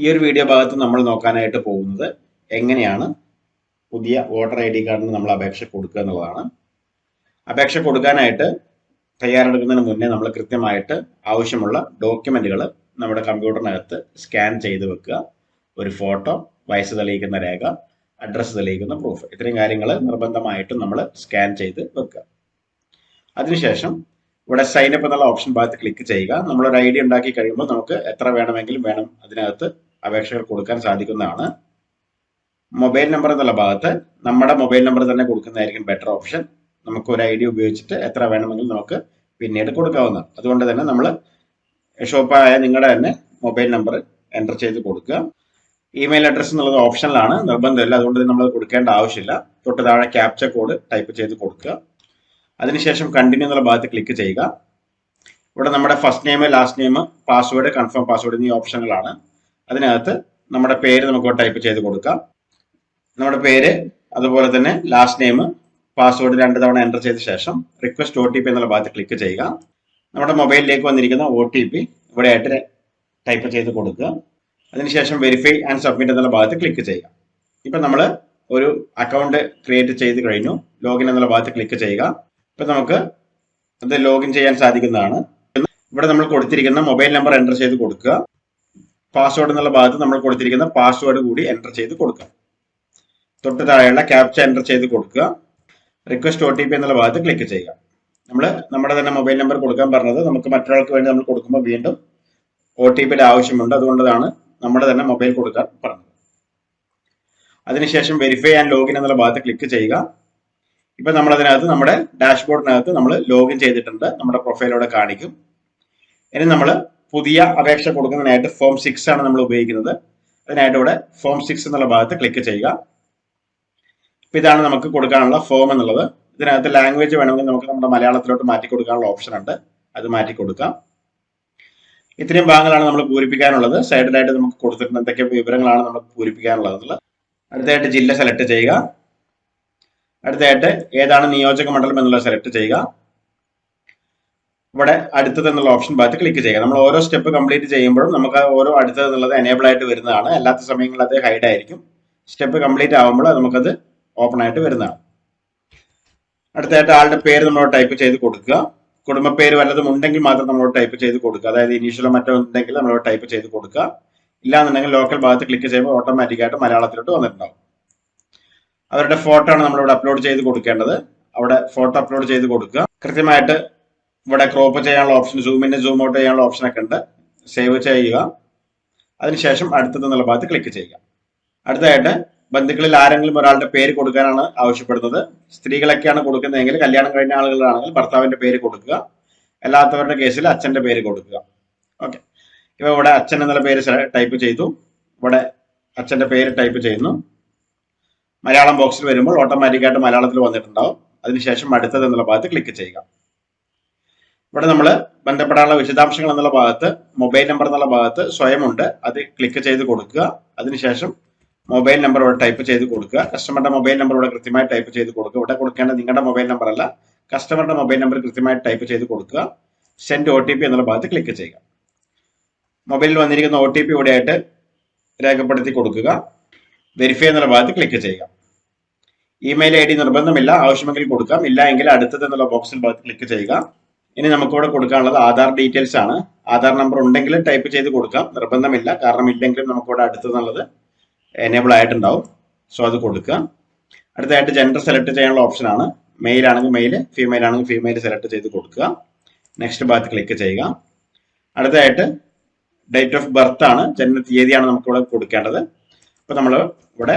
ഈ ഒരു വീഡിയോ ഭാഗത്ത് നമ്മൾ നോക്കാനായിട്ട് പോകുന്നത് എങ്ങനെയാണ് പുതിയ വോട്ടർ ഐ ഡി കാർഡിന് നമ്മൾ അപേക്ഷ കൊടുക്കുക എന്നുള്ളതാണ്. അപേക്ഷ കൊടുക്കാനായിട്ട് തയ്യാറെടുക്കുന്നതിന് മുന്നേ നമ്മൾ കൃത്യമായിട്ട് ആവശ്യമുള്ള ഡോക്യുമെന്റുകൾ നമ്മുടെ കമ്പ്യൂട്ടറിനകത്ത് സ്കാൻ ചെയ്ത് വെക്കുക. ഒരു ഫോട്ടോ വയസ്സ് തെളിയിക്കുന്ന രേഖ അഡ്രസ്സ് തെളിയിക്കുന്ന പ്രൂഫ് ഇത്രയും കാര്യങ്ങൾ നിർബന്ധമായിട്ടും നമ്മൾ സ്കാൻ ചെയ്ത് വെക്കുക. അതിനുശേഷം ഇവിടെ സൈൻ അപ്പ് എന്നുള്ള ഓപ്ഷൻ ഭാഗത്ത് ക്ലിക്ക് ചെയ്യുക. നമ്മളൊരു ഐ ഡി ഉണ്ടാക്കി കഴിയുമ്പോൾ നമുക്ക് എത്ര വേണമെങ്കിലും വേണം അതിനകത്ത് അപേക്ഷകൾ കൊടുക്കാൻ സാധിക്കുന്നതാണ്. മൊബൈൽ നമ്പർ എന്നുള്ള ഭാഗത്ത് നമ്മുടെ മൊബൈൽ നമ്പർ തന്നെ കൊടുക്കുന്നതായിരിക്കും ബെറ്റർ ഓപ്ഷൻ നമുക്ക് ഒരു ഐ ഉപയോഗിച്ചിട്ട് എത്ര വേണമെങ്കിലും നമുക്ക് പിന്നീട് കൊടുക്കാവുന്നതാണ് അതുകൊണ്ട് തന്നെ നമ്മൾ ഷോപ്പായ നിങ്ങളുടെ തന്നെ മൊബൈൽ നമ്പർ എന്റർ ചെയ്ത് കൊടുക്കുക. ഇമെയിൽ അഡ്രസ്സ് എന്നുള്ളത് ഓപ്ഷനിലാണ് നിർബന്ധമില്ല. അതുകൊണ്ട് നമ്മൾ കൊടുക്കേണ്ട ആവശ്യമില്ല. തൊട്ട് താഴെ ക്യാപ്ച കോഡ് ടൈപ്പ് ചെയ്ത് കൊടുക്കുക. അതിനുശേഷം കണ്ടിന്യൂ എന്നുള്ള ഭാഗത്ത് ക്ലിക്ക് ചെയ്യുക. ഇവിടെ നമ്മുടെ first name last name password confirm password എന്നീ ഓപ്ഷനുകളാണ് അതിനകത്ത് നമ്മുടെ പേര് നമുക്ക് ടൈപ്പ് ചെയ്ത് കൊടുക്കാം. നമ്മുടെ പേര് അതുപോലെ തന്നെ ലാസ്റ്റ് നെയിം പാസ്വേഡ് രണ്ട് തവണ എന്റർ ചെയ്ത ശേഷം റിക്വസ്റ്റ് ഒ ടി പി എന്നുള്ള ഭാഗത്ത് ക്ലിക്ക് ചെയ്യുക. നമ്മുടെ മൊബൈലിലേക്ക് വന്നിരിക്കുന്ന ഒ ടി പി ഇവിടെ ആയിട്ട് ടൈപ്പ് ചെയ്ത് കൊടുക്കുക. അതിനുശേഷം വെരിഫൈ ആൻഡ് സബ്മിറ്റ് എന്നുള്ള ഭാഗത്ത് ക്ലിക്ക് ചെയ്യുക. ഇപ്പം നമ്മൾ ഒരു അക്കൗണ്ട് ക്രിയേറ്റ് ചെയ്ത് കഴിഞ്ഞു. ലോഗിൻ എന്നുള്ള ഭാഗത്ത് ക്ലിക്ക് ചെയ്യുക. ഇപ്പം നമുക്ക് അത് ലോഗിൻ ചെയ്യാൻ സാധിക്കുന്നതാണ്. ഇവിടെ നമ്മൾ കൊടുത്തിരിക്കുന്ന മൊബൈൽ നമ്പർ എന്റർ ചെയ്ത് കൊടുക്കുക. പാസ്വേഡ് എന്നുള്ള ഭാഗത്ത് നമ്മൾ കൊടുത്തിരിക്കുന്ന പാസ്വേഡ് കൂടി എന്റർ ചെയ്ത് കൊടുക്കുക തൊട്ട് താഴെയുള്ള ക്യാപ്ച എന്റർ ചെയ്ത് കൊടുക്കുക. റിക്വസ്റ്റ് ഒ ടി പി എന്നുള്ള ഭാഗത്ത് ക്ലിക്ക് ചെയ്യുക. നമ്മൾ നമ്മുടെ തന്നെ മൊബൈൽ നമ്പർ കൊടുക്കാൻ പറഞ്ഞത് നമുക്ക് മറ്റൊരാൾക്ക് വേണ്ടി നമ്മൾ കൊടുക്കുമ്പോൾ വീണ്ടും ഒ ടി പിയുടെ ആവശ്യമുണ്ട്. അതുകൊണ്ടതാണ് നമ്മുടെ തന്നെ മൊബൈൽ കൊടുക്കാൻ പറഞ്ഞത്. അതിനുശേഷം വെരിഫൈ ആൻഡ് ലോഗിൻ എന്നുള്ള ഭാഗത്ത് ക്ലിക്ക് ചെയ്യുക. ഇപ്പൊ നമ്മൾ അതിനകത്ത് നമ്മുടെ ഡാഷ്ബോർഡിനകത്ത് നമ്മൾ ലോഗിൻ ചെയ്തിട്ടുണ്ട്. നമ്മുടെ പ്രൊഫൈലോടെ കാണിക്കും. ഇനി നമ്മൾ പുതിയ അപേക്ഷ കൊടുക്കുന്നതിനായിട്ട് ഫോം സിക്സ് ആണ് നമ്മൾ ഉപയോഗിക്കുന്നത്. അതിനായിട്ട് ഇവിടെ ഫോം സിക്സ് എന്നുള്ള ഭാഗത്ത് ക്ലിക്ക് ചെയ്യുക. ഇപ്പൊ ഇതാണ് നമുക്ക് കൊടുക്കാനുള്ള ഫോം എന്നുള്ളത്. ഇതിനകത്ത് ലാംഗ്വേജ് വേണമെങ്കിൽ നമുക്ക് നമ്മുടെ മലയാളത്തിലോട്ട് മാറ്റി കൊടുക്കാനുള്ള ഓപ്ഷൻ ഉണ്ട്. അത് മാറ്റി കൊടുക്കാം. ഇത്രയും ഭാഗങ്ങളാണ് നമ്മൾ പൂരിപ്പിക്കാനുള്ളത്. സൈഡിലായിട്ട് നമുക്ക് കൊടുത്തിട്ടുണ്ട് എന്തൊക്കെ വിവരങ്ങളാണ് നമ്മൾ പൂരിപ്പിക്കാനുള്ളത് അടുത്തായിട്ട് ജില്ല സെലക്ട് ചെയ്യുക. അടുത്തായിട്ട് ഏതാണ് നിയോജക മണ്ഡലം എന്നുള്ളത് സെലക്ട് ചെയ്യുക. ഇവിടെ അടുത്തത് എന്നുള്ള ഓപ്ഷൻ ഭാഗത്ത് ക്ലിക്ക് ചെയ്യുക. നമ്മൾ ഓരോ സ്റ്റെപ്പ് കംപ്ലീറ്റ് ചെയ്യുമ്പോഴും നമുക്ക് ഓരോ അടുത്തത് എന്നുള്ളത് എനേബിൾ ആയിട്ട് വരുന്നതാണ്. അല്ലാത്ത സമയങ്ങളിൽ അത് ഹൈഡ് ആയിരിക്കും. സ്റ്റെപ്പ് കംപ്ലീറ്റ് ആകുമ്പോൾ നമുക്കത് ഓപ്പൺ ആയിട്ട് വരുന്നതാണ്. അടുത്തായിട്ട് ആളുടെ പേര് നമ്മൾ ടൈപ്പ് ചെയ്ത് കൊടുക്കുക. കുടുംബ പേര് വല്ലതും ഉണ്ടെങ്കിൽ മാത്രം നമ്മൾ ടൈപ്പ് ചെയ്ത് കൊടുക്കുക. അതായത് ഇനീഷ്യലോ മറ്റോ ഉണ്ടെങ്കിൽ നമ്മൾ ടൈപ്പ് ചെയ്ത് കൊടുക്കുക. ഇല്ലാന്നുണ്ടെങ്കിൽ ലോക്കൽ ഭാഗത്ത് ക്ലിക്ക് ചെയ്യുമ്പോൾ ഓട്ടോമാറ്റിക്കായിട്ട് മലയാളത്തിലോട്ട് വന്നിട്ടുണ്ടാവും. അവരുടെ ഫോട്ടോ ആണ് നമ്മളിവിടെ അപ്ലോഡ് ചെയ്ത് കൊടുക്കേണ്ടത്. അവിടെ ഫോട്ടോ അപ്ലോഡ് ചെയ്ത് കൊടുക്കുക. കൃത്യമായിട്ട് ഇവിടെ ക്രോപ്പ് ചെയ്യാനുള്ള ഓപ്ഷൻ സൂമിന്റെ സൂം ഔട്ട് ചെയ്യാനുള്ള ഓപ്ഷൻ ഒക്കെ ഉണ്ട്. സേവ് ചെയ്യുക. അതിനുശേഷം അടുത്തത് എന്നുള്ള ഭാഗത്ത് ക്ലിക്ക് ചെയ്യുക. അടുത്തതായിട്ട് ബന്ധുക്കളിൽ ആരെങ്കിലും ഒരാളുടെ പേര് കൊടുക്കാനാണ് ആവശ്യപ്പെടുന്നത്. സ്ത്രീകളൊക്കെയാണ് കൊടുക്കുന്നതെങ്കിൽ കല്യാണം കഴിഞ്ഞ ആളുകളാണെങ്കിൽ ഭർത്താവിന്റെ പേര് കൊടുക്കുക. അല്ലാത്തവരുടെ കേസിൽ അച്ഛന്റെ പേര് കൊടുക്കുക. ഓക്കെ ഇപ്പൊ ഇവിടെ അച്ഛൻ എന്നുള്ള പേര് ടൈപ്പ് ചെയ്തു. ഇവിടെ അച്ഛന്റെ പേര് ടൈപ്പ് ചെയ്യുന്നു. മലയാളം ബോക്സിൽ വരുമ്പോൾ ഓട്ടോമാറ്റിക്കായിട്ട് മലയാളത്തിൽ വന്നിട്ടുണ്ടാവും. അതിനുശേഷം അടുത്തത് എന്നുള്ള ഭാഗത്ത് ക്ലിക്ക് ചെയ്യുക. ഇവിടെ നമ്മൾ ബന്ധപ്പെടാനുള്ള വിശദാംശങ്ങൾ എന്നുള്ള ഭാഗത്ത് മൊബൈൽ നമ്പർ എന്നുള്ള ഭാഗത്ത് സ്വയമുണ്ട്. അത് ക്ലിക്ക് ചെയ്ത് കൊടുക്കുക. അതിനുശേഷം മൊബൈൽ നമ്പർ ഇവിടെ ടൈപ്പ് ചെയ്ത് കൊടുക്കുക. കസ്റ്റമറുടെ മൊബൈൽ നമ്പർ ഇവിടെ കൃത്യമായി ടൈപ്പ് ചെയ്ത് കൊടുക്കുക. ഇവിടെ കൊടുക്കേണ്ട നിങ്ങളുടെ മൊബൈൽ നമ്പർ അല്ല കസ്റ്റമറുടെ മൊബൈൽ നമ്പർ കൃത്യമായി ടൈപ്പ് ചെയ്ത് കൊടുക്കുക. സെൻഡ് ഒ ടി പി എന്നുള്ള ഭാഗത്ത് ക്ലിക്ക് ചെയ്യുക. മൊബൈലിൽ വന്നിരിക്കുന്ന ഒ ടി പി ഇവിടെ ആയിട്ട് രേഖപ്പെടുത്തി കൊടുക്കുക. വെരിഫൈ എന്നുള്ള ഭാഗത്ത് ക്ലിക്ക് ചെയ്യുക. ഇമെയിൽ ഐ ഡി നിർബന്ധമില്ല ആവശ്യമെങ്കിൽ കൊടുക്കാം. ഇല്ല എങ്കിൽ അടുത്തത് എന്നുള്ള ബോക്സിൽ ഭാഗത്ത് ക്ലിക്ക് ചെയ്യുക. ഇനി നമുക്കിവിടെ കൊടുക്കാനുള്ളത് ആധാർ ഡീറ്റെയിൽസ് ആണ്. ആധാർ നമ്പർ ഉണ്ടെങ്കിൽ ടൈപ്പ് ചെയ്ത് കൊടുക്കാം. നിർബന്ധമില്ല. കാരണം ഇല്ലെങ്കിലും നമുക്കിവിടെ അടുത്തെന്നുള്ളത് എനേബിൾ ആയിട്ടുണ്ടാവും. സോ അത് കൊടുക്കുക. അടുത്തതായിട്ട് ജെൻഡർ സെലക്ട് ചെയ്യാനുള്ള ഓപ്ഷൻ ആണ്. മെയിൽ ആണെങ്കിൽ മെയിൽ ഫീമെയിൽ ആണെങ്കിൽ ഫീമെയിൽ സെലക്ട് ചെയ്ത് കൊടുക്കുക. നെക്സ്റ്റ് ഭാഗത്ത് ക്ലിക്ക് ചെയ്യുക. അടുത്തതായിട്ട് ഡേറ്റ് ഓഫ് ബർത്ത് ആണ്. ജനന തീയതിയാണ് നമുക്കിവിടെ കൊടുക്കേണ്ടത്. അപ്പോൾ നമ്മൾ ഇവിടെ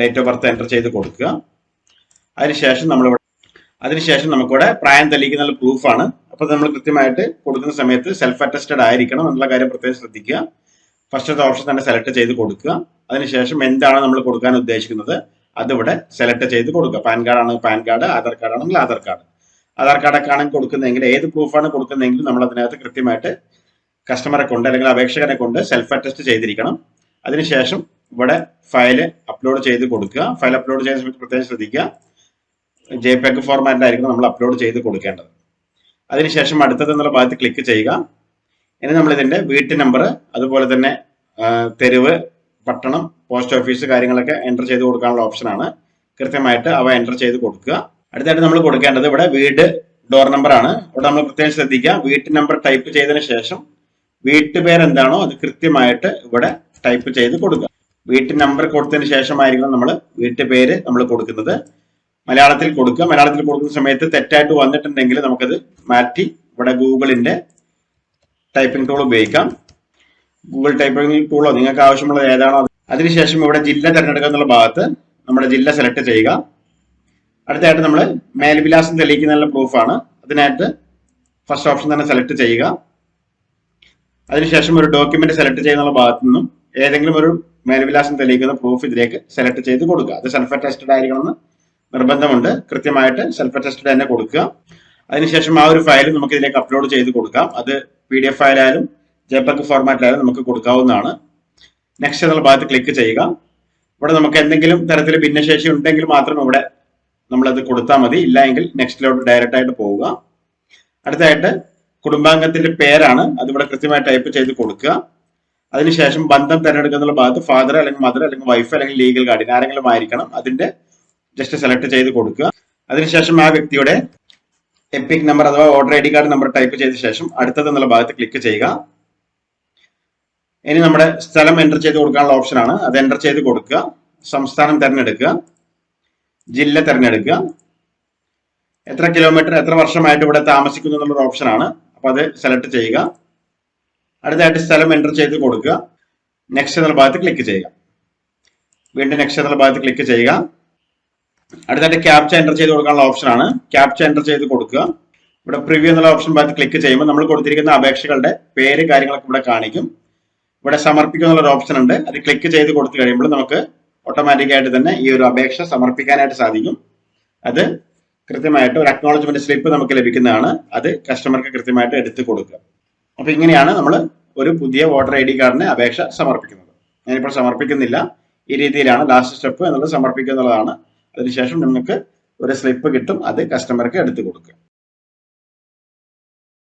ഡേറ്റ് ഓഫ് ബർത്ത് എന്റർ ചെയ്ത് കൊടുക്കുക. അതിനുശേഷം നമ്മളിവിടെ അതിനുശേഷം നമുക്കിവിടെ പ്രായം തെളിയിക്കുന്ന പ്രൂഫാണ് അപ്പോൾ നമ്മൾ കൃത്യമായിട്ട് കൊടുക്കുന്ന സമയത്ത് സെൽഫ് അറ്റസ്റ്റഡ് ആയിരിക്കണം എന്നുള്ള കാര്യം പ്രത്യേകം ശ്രദ്ധിക്കുക. ഫസ്റ്റത്തെ ഓപ്ഷൻ തന്നെ സെലക്ട് ചെയ്ത് കൊടുക്കുക. അതിനുശേഷം എന്താണ് നമ്മൾ കൊടുക്കാൻ ഉദ്ദേശിക്കുന്നത്? അതിവിടെ സെലക്ട് ചെയ്ത് കൊടുക്കുക. പാൻ കാർഡ് ആണ് പാൻ കാർഡ് ആധാർ കാർഡ് ആണെങ്കിൽ ആധാർ കാർഡ്. ആധാർ കാർഡൊക്കെ ആണെങ്കിൽ കൊടുക്കുന്നതെങ്കിൽ ഏത് പ്രൂഫാണ് കൊടുക്കുന്നതെങ്കിലും നമ്മൾ അതിനകത്ത് കൃത്യമായിട്ട് കസ്റ്റമറെ കൊണ്ട് അല്ലെങ്കിൽ അപേക്ഷകനെ കൊണ്ട് സെൽഫ് അറ്റസ്റ്റ് ചെയ്തിരിക്കണം. അതിനുശേഷം ഇവിടെ ഫയൽ അപ്ലോഡ് ചെയ്ത് കൊടുക്കുക. ഫയൽ അപ്ലോഡ് ചെയ്യുന്ന സമയത്ത് പ്രത്യേകം ശ്രദ്ധിക്കുക. ജെ പെഗ് ഫോർമാറ്റിലായിരിക്കും നമ്മൾ അപ്ലോഡ് ചെയ്ത് കൊടുക്കേണ്ടത്. അതിനുശേഷം അടുത്തത് എന്നുള്ള ഭാഗത്ത് ക്ലിക്ക് ചെയ്യുക. ഇനി നമ്മൾ ഇതിന്റെ വീട്ടു നമ്പർ അതുപോലെ തന്നെ തെരുവ് പട്ടണം പോസ്റ്റ് ഓഫീസ് കാര്യങ്ങളൊക്കെ എന്റർ ചെയ്ത് കൊടുക്കാനുള്ള ഓപ്ഷനാണ് കൃത്യമായിട്ട് അവ എന്റർ ചെയ്ത് കൊടുക്കുക. അടുത്തായിട്ട് നമ്മൾ കൊടുക്കേണ്ടത് ഇവിടെ വീട് ഡോർ നമ്പർ ആണ്. ഇവിടെ നമ്മൾ പ്രത്യേകം ശ്രദ്ധിക്കുക. വീട്ട് നമ്പർ ടൈപ്പ് ചെയ്തതിന് ശേഷം വീട്ടുപേര് എന്താണോ അത് കൃത്യമായിട്ട് ഇവിടെ ടൈപ്പ് ചെയ്ത് കൊടുക്കുക. വീട്ടു നമ്പർ കൊടുത്തതിന് ശേഷമായിരിക്കണം നമ്മൾ വീട്ടുപേര് നമ്മൾ കൊടുക്കുന്നത്. മലയാളത്തിൽ കൊടുക്കുക. മലയാളത്തിൽ കൊടുക്കുന്ന സമയത്ത് തെറ്റായിട്ട് വന്നിട്ടുണ്ടെങ്കിൽ നമുക്കത് മാറ്റി ഇവിടെ ഗൂഗിളിന്റെ ടൈപ്പിംഗ് ടൂൾ ഉപയോഗിക്കാം. ഗൂഗിൾ ടൈപ്പിംഗ് ടൂളോ നിങ്ങൾക്ക് ആവശ്യമുള്ളത് ഏതാണോ അത്. അതിനുശേഷം ഇവിടെ ജില്ല തിരഞ്ഞെടുക്കുക എന്നുള്ള ഭാഗത്ത് നമ്മുടെ ജില്ല സെലക്ട് ചെയ്യുക. അടുത്തായിട്ട് നമ്മൾ മേൽവിലാസം തെളിയിക്കുന്നതിനുള്ള പ്രൂഫാണ് അതിനായിട്ട് ഫസ്റ്റ് ഓപ്ഷൻ തന്നെ സെലക്ട് ചെയ്യുക. അതിനുശേഷം ഒരു ഡോക്യുമെന്റ് സെലക്ട് ചെയ്യുന്ന ഭാഗത്തു നിന്നും ഏതെങ്കിലും ഒരു മേൽവിലാസം തെളിയിക്കുന്ന പ്രൂഫ് ഇതിലേക്ക് സെലക്ട് ചെയ്ത് കൊടുക്കുക. അത് സെൽഫ് അറ്റസ്റ്റഡ് ആയിരിക്കണമെന്ന് നിർബന്ധമുണ്ട്. കൃത്യമായിട്ട് സെൽഫ് അറ്റസ്റ്റഡ് തന്നെ കൊടുക്കുക. അതിനുശേഷം ആ ഒരു ഫയൽ നമുക്ക് ഇതിലേക്ക് അപ്ലോഡ് ചെയ്ത് കൊടുക്കാം. അത് പി ഡി എഫ് ഫയലായാലും ജെപെഗ് ഫോർമാറ്റിലായാലും നമുക്ക് കൊടുക്കാവുന്നതാണ്. നെക്സ്റ്റ് എന്നുള്ള ഭാഗത്ത് ക്ലിക്ക് ചെയ്യുക. ഇവിടെ നമുക്ക് എന്തെങ്കിലും തരത്തിൽ ഭിന്നശേഷി ഉണ്ടെങ്കിൽ മാത്രം ഇവിടെ നമ്മളത് കൊടുത്താൽ മതി. ഇല്ല എങ്കിൽ നെക്സ്റ്റിലോട്ട് ഡയറക്റ്റ് ആയിട്ട് പോവുക. അടുത്തായിട്ട് കുടുംബാംഗത്തിന്റെ പേരാണ് അതിവിടെ കൃത്യമായി ടൈപ്പ് ചെയ്ത് കൊടുക്കുക. അതിനുശേഷം ബന്ധം തിരഞ്ഞെടുക്കുന്ന ഭാഗത്ത് ഫാദർ അല്ലെങ്കിൽ മദർ അല്ലെങ്കിൽ വൈഫ് അല്ലെങ്കിൽ ലീഗൽ ഗാർഡിയൻ ആരെങ്കിലും ആയിരിക്കണം. അതിന്റെ ജസ്റ്റ് സെലക്ട് ചെയ്ത് കൊടുക്കുക. അതിനുശേഷം ആ വ്യക്തിയുടെ എപ്പിക് നമ്പർ അഥവാ order I D card number type ചെയ്ത ശേഷം അടുത്തത് എന്നുള്ള ഭാഗത്ത് ക്ലിക്ക് ചെയ്യുക. ഇനി നമ്മുടെ സ്ഥലം എന്റർ ചെയ്ത് കൊടുക്കാനുള്ള ഓപ്ഷനാണ് അത് എന്റർ ചെയ്ത് കൊടുക്കുക. സംസ്ഥാനം തിരഞ്ഞെടുക്കുക. ജില്ല തിരഞ്ഞെടുക്കുക. എത്ര കിലോമീറ്റർ എത്ര വർഷമായിട്ട് ഇവിടെ താമസിക്കുന്നു എന്നുള്ള ഓപ്ഷനാണ് അപ്പൊ അത് സെലക്ട് ചെയ്യുക. അടുത്തായിട്ട് സ്ഥലം എന്റർ ചെയ്ത് കൊടുക്കുക. നെക്സ്റ്റ് എന്നുള്ള ഭാഗത്ത് ക്ലിക്ക് ചെയ്യുക. വീണ്ടും നെക്സ്റ്റ് എന്നുള്ള ഭാഗത്ത് ക്ലിക്ക് ചെയ്യുക. അടുത്തായിട്ട് ക്യാപ്ച എന്റർ ചെയ്ത് കൊടുക്കാനുള്ള ഓപ്ഷനാണ് ക്യാപ്ച എന്റർ ചെയ്ത് കൊടുക്കുക. ഇവിടെ പ്രിവ്യൂ എന്നുള്ള ഓപ്ഷൻ ഭാഗത്ത് ക്ലിക്ക് ചെയ്യുമ്പോൾ നമ്മൾ കൊടുത്തിരിക്കുന്ന അപേക്ഷകളുടെ പേര് കാര്യങ്ങളൊക്കെ ഇവിടെ കാണിക്കും. ഇവിടെ സമർപ്പിക്കുക എന്നുള്ള ഓപ്ഷൻ ഉണ്ട്. അത് ക്ലിക്ക് ചെയ്ത് കൊടുത്തു കഴിയുമ്പോൾ നമുക്ക് ഓട്ടോമാറ്റിക്കായിട്ട് തന്നെ ഈ ഒരു അപേക്ഷ സമർപ്പിക്കാനായിട്ട് സാധിക്കും. അത് കൃത്യമായിട്ട് ഒരു അക്നോളജ്മെന്റ് സ്ലിപ്പ് നമുക്ക് ലഭിക്കുന്നതാണ്. അത് കസ്റ്റമർക്ക് കൃത്യമായിട്ട് എടുത്തു കൊടുക്കുക. അപ്പൊ ഇങ്ങനെയാണ് നമ്മൾ ഒരു പുതിയ വോട്ടർ ഐ ഡി കാർഡിന് അപേക്ഷ സമർപ്പിക്കുന്നത്. ഞാനിപ്പോൾ സമർപ്പിക്കുന്നില്ല. ഈ രീതിയിലാണ് ലാസ്റ്റ് സ്റ്റെപ്പ് എന്നുള്ളത് സമർപ്പിക്കുക എന്നുള്ളതാണ് അതിനുശേഷം നിങ്ങൾക്ക് ഒരു സ്ലിപ്പ് കിട്ടും അത് കസ്റ്റമർക്ക് എടുത്തു കൊടുക്കുക